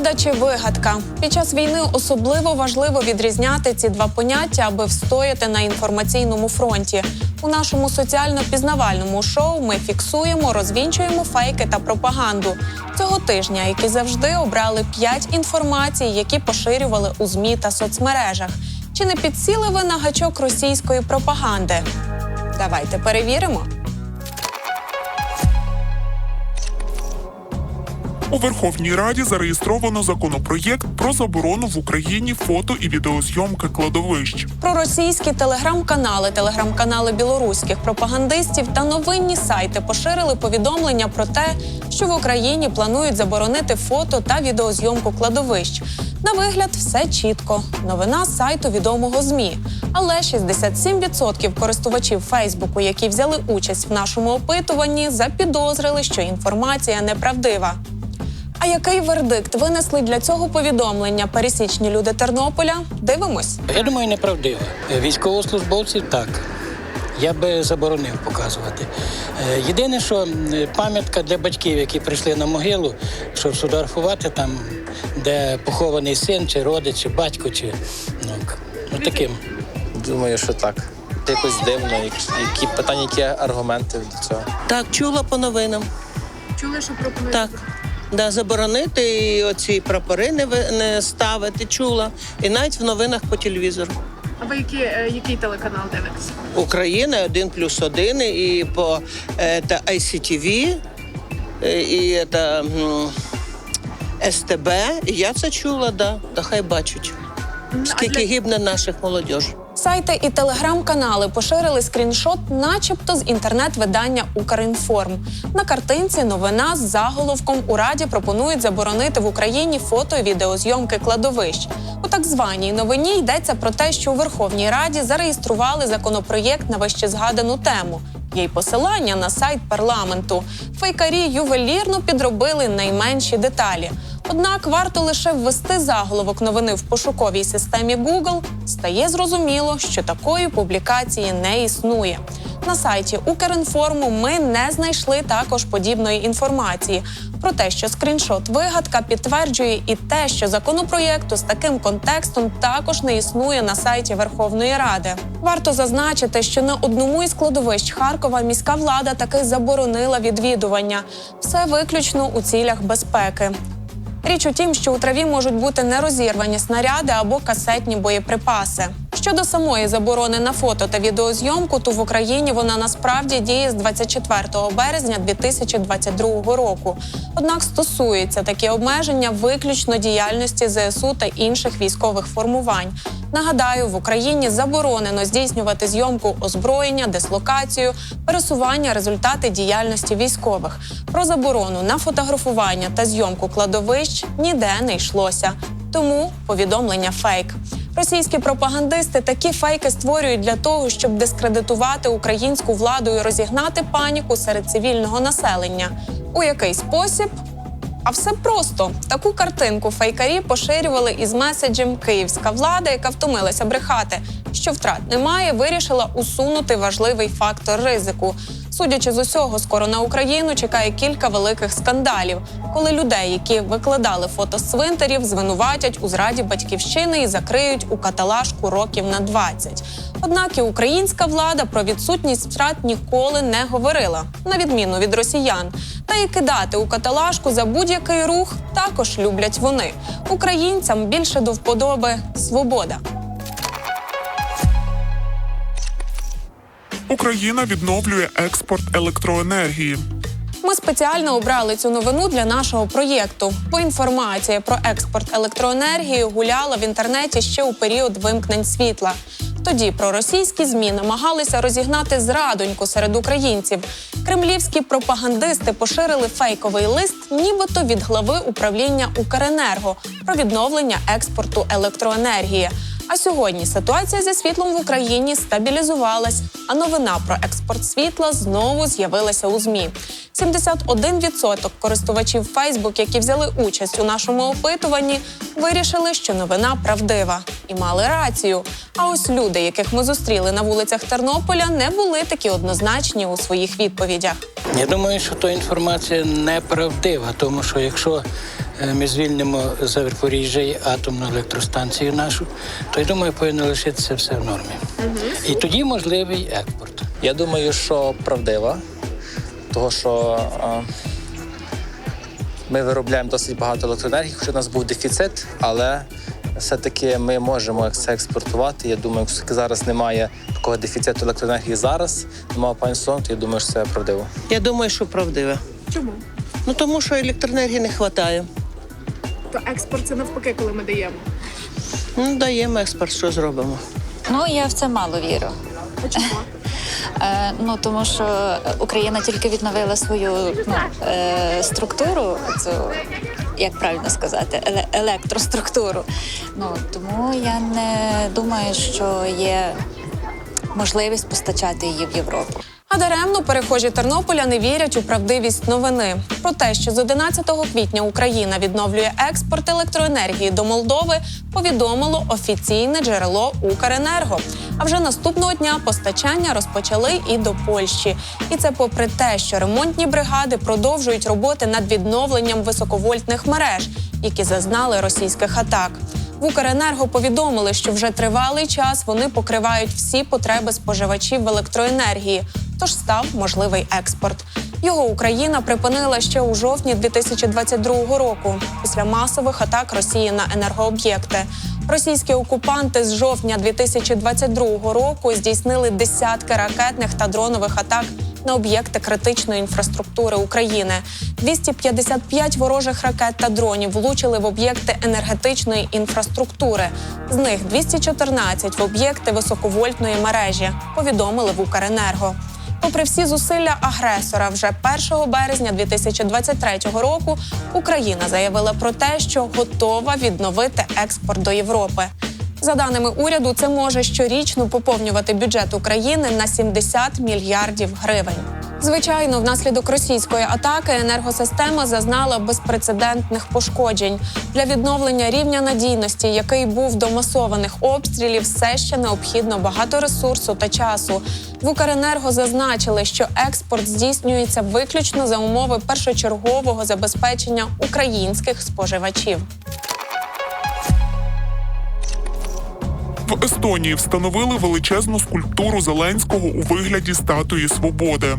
Правда чи вигадка під час війни особливо важливо відрізняти ці два поняття, аби встояти на інформаційному фронті. У нашому соціально-пізнавальному шоу ми фіксуємо, розвінчуємо фейки та пропаганду. Цього тижня, які завжди обрали п'ять інформацій, які поширювали у змі та соцмережах. Чи не підсіли ви на гачок російської пропаганди? Давайте перевіримо. У Верховній Раді зареєстровано законопроєкт про заборону в Україні фото і відеозйомки кладовищ. Проросійські телеграм-канали, телеграм-канали білоруських пропагандистів та новинні сайти поширили повідомлення про те, що в Україні планують заборонити фото та відеозйомку кладовищ. На вигляд, все чітко. Новина з сайту відомого змі. Але 67% користувачів Фейсбуку, які взяли участь в нашому опитуванні, запідозрили, що інформація неправдива. А який вердикт винесли для цього повідомлення пересічні люди Тернополя? Дивимось. Я думаю, неправдиво. Військовослужбовців так. Я би заборонив показувати. Е, Єдине, що пам'ятка для батьків, які прийшли на могилу, щоб сфотографувати там, де похований син, чи родич, чи батько, чи ну, ну таким. Думаю, що так. Якось дивно, які, які питання, які аргументи до цього. Так, чула по новинам. Чули, що пропонують? Так. Да, заборонити і оці прапори не, не ставити, чула. І навіть в новинах по телевізору. А ви які, е, який телеканал дивитеся? Україна 1 плюс 1 і по е, та ICTV, е, і та, СТБ. І я це чула, да. Та хай бачать. Скільки гибне наших молодіж. Сайти і телеграм-канали поширили скріншот, начебто з інтернет-видання Укрінформ. На картинці новина з заголовком у раді пропонують заборонити в Україні фото і відеозйомки кладовищ. У так званій новині йдеться про те, що у Верховній Раді зареєстрували законопроєкт на вище згадану тему. Є й посилання на сайт парламенту. Фейкарі ювелірно підробили найменші деталі. Однак варто лише ввести заголовок новини в пошуковій системі Google, стає зрозуміло, що такої публікації не існує. На сайті Укрінформу ми не знайшли також подібної інформації. Про те, що скріншот вигадка підтверджує і те, що законопроєкту з таким контекстом також не існує на сайті Верховної Ради. Варто зазначити, що на одному із кладовищ Харкова міська влада таки заборонила відвідування. Все виключно у цілях безпеки. Річ у тім, що у траві можуть бути нерозірвані снаряди або касетні боєприпаси. Щодо самої заборони на фото та відеозйомку, то в Україні вона насправді діє з 24 березня 2022 року. Однак стосується такі обмеження виключно діяльності ЗСУ та інших військових формувань. Нагадаю, в Україні заборонено здійснювати зйомку озброєння, дислокацію, пересування, результати діяльності військових. Про заборону на фотографування та зйомку кладовищ ніде не йшлося. Тому повідомлення фейк. Російські пропагандисти такі фейки створюють для того, щоб дискредитувати українську владу і розігнати паніку серед цивільного населення. У який спосіб? А все просто таку картинку фейкарі поширювали із меседжем Київська влада, яка втомилася брехати, що втрат немає, вирішила усунути важливий фактор ризику. Судячи з усього, скоро на Україну чекає кілька великих скандалів, коли людей, які викладали фото з звинуватять у зраді батьківщини і закриють у каталажку років на 20. Однак і українська влада про відсутність втрат ніколи не говорила, на відміну від росіян. Та й кидати у каталажку за будь-який рух також люблять вони. Українцям більше до вподоби свобода. Україна відновлює експорт електроенергії. Ми спеціально обрали цю новину для нашого проєкту, бо інформація про експорт електроенергії гуляла в інтернеті ще у період вимкнень світла. Тоді проросійські змі намагалися розігнати зрадоньку серед українців. Кремлівські пропагандисти поширили фейковий лист, нібито від глави управління Укренерго про відновлення експорту електроенергії. А сьогодні ситуація зі світлом в Україні стабілізувалась, а новина про експорт світла знову з'явилася у змі. 71% користувачів Facebook, які взяли участь у нашому опитуванні, вирішили, що новина правдива і мали рацію. А ось люди, яких ми зустріли на вулицях Тернополя, не були такі однозначні у своїх відповідях. Я думаю, що та інформація неправдива, тому що якщо ми звільнимо Запоріжжя і атомну електростанцію нашу, то я думаю, повинно лишитися все в нормі. І тоді можливий експорт. Я думаю, що правдива, того що е, ми виробляємо досить багато електроенергії, хоча у нас був дефіцит, але все-таки ми можемо це експортувати. Я думаю, оскільки зараз немає такого дефіциту електроенергії зараз, немає пані сон, то я думаю, що це правдиво. Я думаю, що правдиве. Чому? Ну тому що електроенергії не вистачає. То експорт це навпаки, коли ми даємо. Ну, даємо експорт, що зробимо. Ну, я в це мало вірю. А чому? Е, ну тому що Україна тільки відновила свою ну, е, структуру, цю як правильно сказати, еле- електроструктуру. Ну тому я не думаю, що є можливість постачати її в Європу. А даремно перехожі Тернополя не вірять у правдивість новини про те, що з 11 квітня Україна відновлює експорт електроенергії до Молдови. Повідомило офіційне джерело Укренерго. А вже наступного дня постачання розпочали і до Польщі. І це попри те, що ремонтні бригади продовжують роботи над відновленням високовольтних мереж, які зазнали російських атак. В Укренерго повідомили, що вже тривалий час вони покривають всі потреби споживачів в електроенергії, тож став можливий експорт. Його Україна припинила ще у жовтні 2022 року після масових атак Росії на енергооб'єкти. Російські окупанти з жовтня 2022 року здійснили десятки ракетних та дронових атак на об'єкти критичної інфраструктури України. 255 ворожих ракет та дронів влучили в об'єкти енергетичної інфраструктури. З них 214 в об'єкти високовольтної мережі. Повідомили в Укренерго. Попри всі зусилля агресора, вже 1 березня 2023 року Україна заявила про те, що готова відновити експорт до Європи. За даними уряду, це може щорічно поповнювати бюджет України на 70 мільярдів гривень. Звичайно, внаслідок російської атаки енергосистема зазнала безпрецедентних пошкоджень. Для відновлення рівня надійності, який був до масованих обстрілів, все ще необхідно багато ресурсу та часу. В Укренерго зазначили, що експорт здійснюється виключно за умови першочергового забезпечення українських споживачів. В Естонії встановили величезну скульптуру Зеленського у вигляді статуї свободи.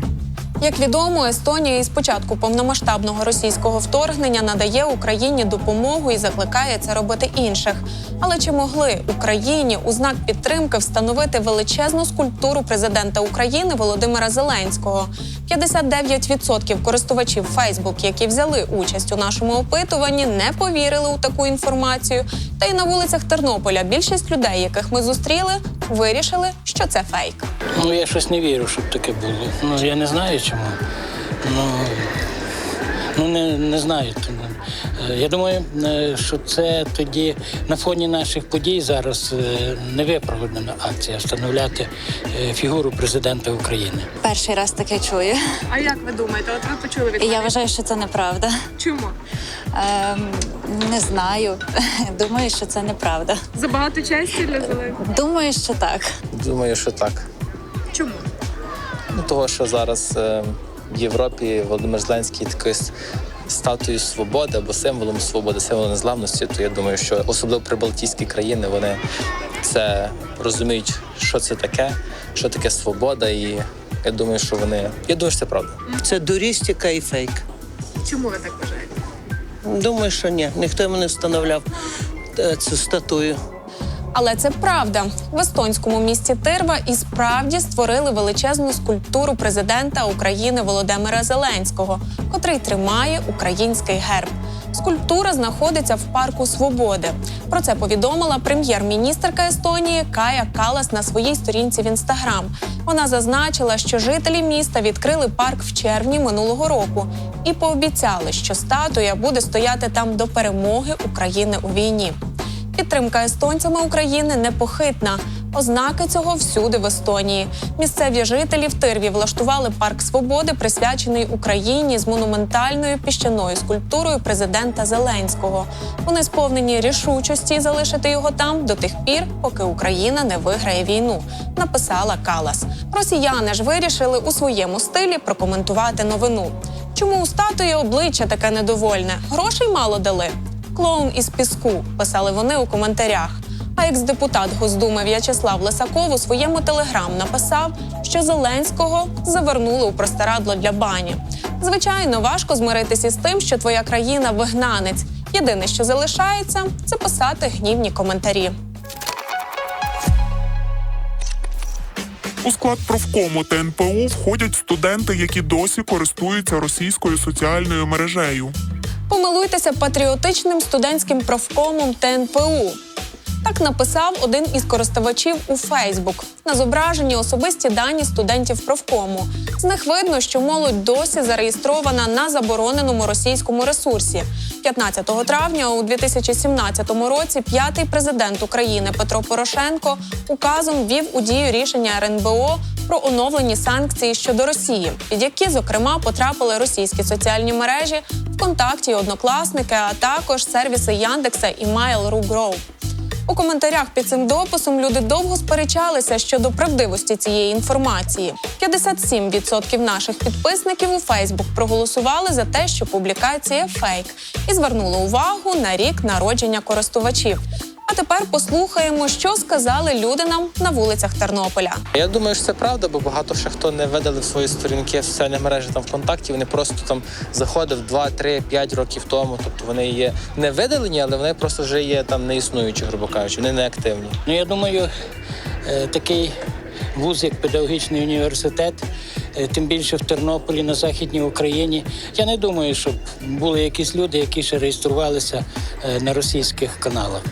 Як відомо, Естонія із початку повномасштабного російського вторгнення надає Україні допомогу і закликає це робити інших. Але чи могли Україні у знак підтримки встановити величезну скульптуру президента України Володимира Зеленського? 59% користувачів Facebook, які взяли участь у нашому опитуванні, не повірили у таку інформацію. Та й на вулицях Тернополя більшість людей, яких ми зустріли, вирішили, що це фейк. Ну я щось не вірю, щоб таке було. Ну я не знаю чому. Ну, ну не, не знаю. Е, Я думаю, е, що це тоді на фоні наших подій зараз е, не виправдана акція встановляти фігуру президента України. Перший раз таке чую. А як ви думаєте? От ви почули від я вважаю, що це неправда. Чому? Ем, не знаю. Думаю, що це неправда. Забагато честі для Зеленського? Думаю, що так. Думаю, що так. Чому? Ну, того, що зараз е, в Європі Володимир Зеленський такою статуєю свободи або символом свободи, символом незламності, то я думаю, що особливо прибалтійські країни вони це розуміють, що це таке, що таке свобода, і я думаю, що вони. Я думаю, що це правда. Це дурістика і фейк. Чому ви так вважаєте? Думаю, що ні. Ніхто йому не встановляв е, цю статую. Але це правда. В естонському місті Тирва і справді створили величезну скульптуру президента України Володимира Зеленського, котрий тримає український герб. Скульптура знаходиться в парку Свободи. Про це повідомила прем'єр-міністерка Естонії Кая Калас на своїй сторінці в інстаграм. Вона зазначила, що жителі міста відкрили парк в червні минулого року і пообіцяли, що статуя буде стояти там до перемоги України у війні. Підтримка естонцями України непохитна. Ознаки цього всюди в Естонії. Місцеві жителі в Тирві влаштували парк свободи, присвячений Україні з монументальною піщаною скульптурою президента Зеленського. Вони сповнені рішучості залишити його там до тих пір, поки Україна не виграє війну. Написала Калас. Росіяни ж вирішили у своєму стилі прокоментувати новину. Чому у статуї обличчя таке недовольне? Грошей мало дали. Клоун із піску писали вони у коментарях. А екс-депутат Госдуми В'ячеслав Лисаков у своєму телеграм написав, що Зеленського завернули у простирадло для бані. Звичайно, важко змиритися з тим, що твоя країна вигнанець. Єдине, що залишається, це писати гнівні коментарі. У склад профкому ТНПУ входять студенти, які досі користуються російською соціальною мережею. Помилуйтеся патріотичним студентським профкомом ТНПУ. Так написав один із користувачів у Фейсбук. На зображенні особисті дані студентів профкому. З них видно, що молодь досі зареєстрована на забороненому російському ресурсі. 15 травня у 2017 році п'ятий президент України Петро Порошенко указом ввів у дію рішення РНБО про оновлені санкції щодо Росії, під які, зокрема, потрапили російські соціальні мережі ВКонтакті, однокласники, а також сервіси Яндекса і Mail.ru Grow. У коментарях під цим дописом люди довго сперечалися щодо правдивості цієї інформації. 57% наших підписників у Фейсбук проголосували за те, що публікація фейк, і звернули увагу на рік народження користувачів. А тепер послухаємо, що сказали люди нам на вулицях Тернополя. Я думаю, що це правда, бо багато ще хто не видали свої сторінки в соціальних мережах там ВКонтакті. Вони просто там заходив 2, 3, 5 років тому. Тобто вони є не видалені, але вони просто вже є там не існуючі, грубо кажучи, вони не активні. Ну, я думаю, е, такий вуз, як педагогічний університет, тим більше в Тернополі, на Західній Україні. Я не думаю, щоб були якісь люди, які ще реєструвалися е, на російських каналах.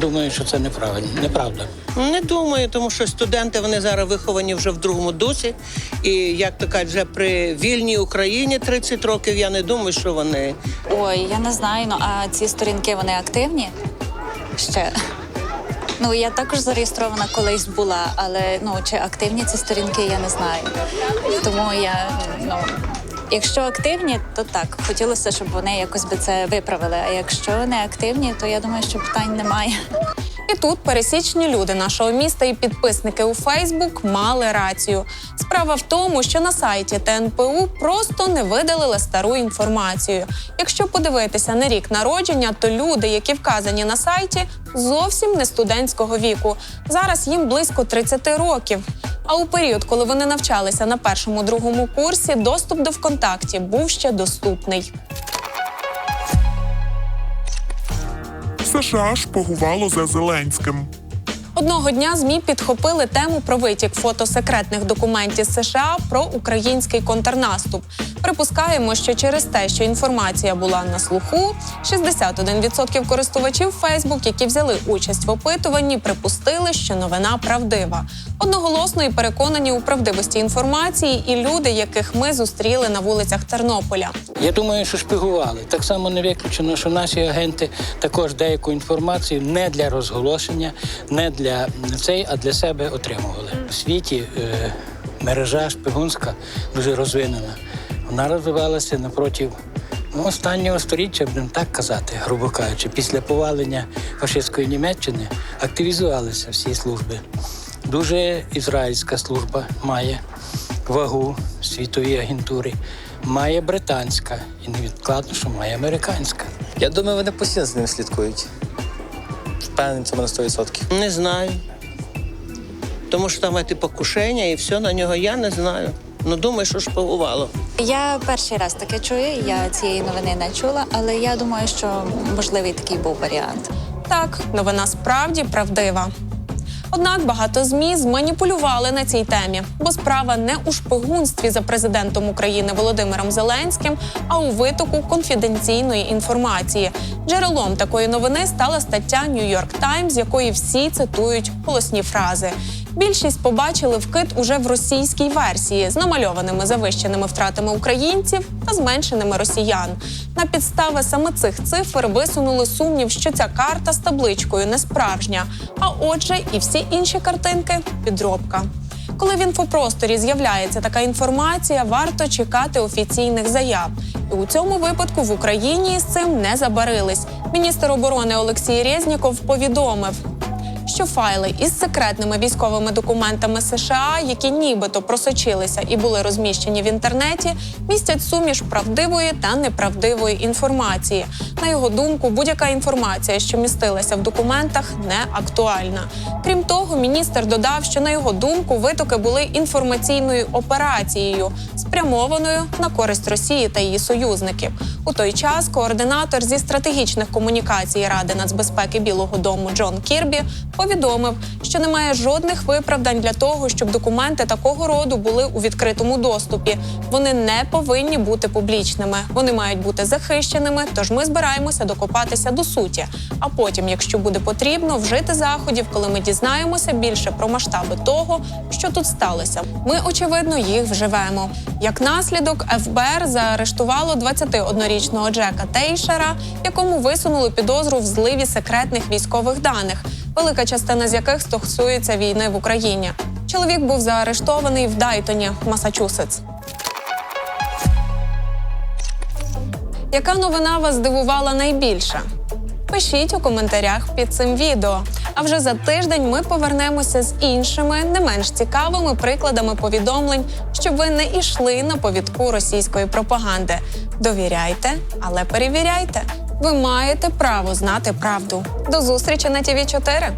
Думаю, що це неправильно, неправда. Не думаю, тому що студенти вони зараз виховані вже в другому дусі. І як то кажуть, вже при вільній Україні 30 років, я не думаю, що вони Ой, я не знаю. Ну а ці сторінки вони активні ще. Ну я також зареєстрована колись була, але ну чи активні ці сторінки, я не знаю. Тому я ну. Якщо активні, то так хотілося, щоб вони якось би це виправили. А якщо не активні, то я думаю, що питань немає. І тут пересічні люди нашого міста і підписники у Фейсбук мали рацію. Справа в тому, що на сайті ТНПУ просто не видалили стару інформацію. Якщо подивитися на рік народження, то люди, які вказані на сайті, зовсім не студентського віку. Зараз їм близько 30 років. А у період, коли вони навчалися на першому другому курсі, доступ до ВКонтакті був ще доступний. США шпигувало за Зеленським. Одного дня змі підхопили тему про витік фото секретних документів США про український контрнаступ. Припускаємо, що через те, що інформація була на слуху, 61% користувачів Facebook, які взяли участь в опитуванні, припустили, що новина правдива. Одноголосно і переконані у правдивості інформації і люди, яких ми зустріли на вулицях Тернополя. Я думаю, що шпигували. Так само не виключено, що наші агенти також деяку інформацію не для розголошення, не для цей, а для себе отримували. У світі е, мережа шпигунська дуже розвинена. Вона розвивалася напротив ну, останнього сторіччя, будемо так казати, грубо кажучи, після повалення фашистської Німеччини активізувалися всі служби. Дуже ізраїльська служба має вагу світової агентури, має британська і невідкладно, що має американська. Я думаю, вони постійно за ним слідкують. Впевнений в цьому на 100%. не знаю. Тому що там ті покушення і все на нього я не знаю. Ну думаю, що шпигувало. Я перший раз таке чую. Я цієї новини не чула, але я думаю, що можливий такий був варіант. Так, новина справді правдива. Однак багато змі зманіпулювали на цій темі, бо справа не у шпигунстві за президентом України Володимиром Зеленським, а у витоку конфіденційної інформації. Джерелом такої новини стала стаття New York Times, з якої всі цитують голосні фрази. Більшість побачили вкид уже в російській версії з намальованими завищеними втратами українців та зменшеними росіян. На підстави саме цих цифр висунули сумнів, що ця карта з табличкою не справжня. А отже, і всі інші картинки підробка. Коли в інфопросторі з'являється така інформація, варто чекати офіційних заяв. І у цьому випадку в Україні з цим не забарились. Міністр оборони Олексій Резніков повідомив, що файли із секретними військовими документами США, які нібито просочилися і були розміщені в інтернеті, містять суміш правдивої та неправдивої інформації. На його думку, будь-яка інформація, що містилася в документах, не актуальна. Крім того, міністр додав, що на його думку витоки були інформаційною операцією, спрямованою на користь Росії та її союзників. У той час координатор зі стратегічних комунікацій Ради нацбезпеки Білого Дому Джон Кірбі повідомив, що немає жодних виправдань для того, щоб документи такого роду були у відкритому доступі. Вони не повинні бути публічними. Вони мають бути захищеними. Тож ми збираємося докопатися до суті. А потім, якщо буде потрібно, вжити заходів, коли ми дізнаємося більше про масштаби того, що тут сталося. Ми очевидно їх вживемо. Як наслідок, ФБР заарештувало 21-річного Джека Тейшера, якому висунули підозру в зливі секретних військових даних, велика частина з яких стосується війни в Україні. Чоловік був заарештований в Дайтоні, Масачусетс. Яка новина вас здивувала найбільше? Пишіть у коментарях під цим відео. А вже за тиждень ми повернемося з іншими, не менш цікавими прикладами повідомлень, щоб ви не йшли на повідку російської пропаганди. Довіряйте, але перевіряйте. Ви маєте право знати правду. До зустрічі на ТВ 4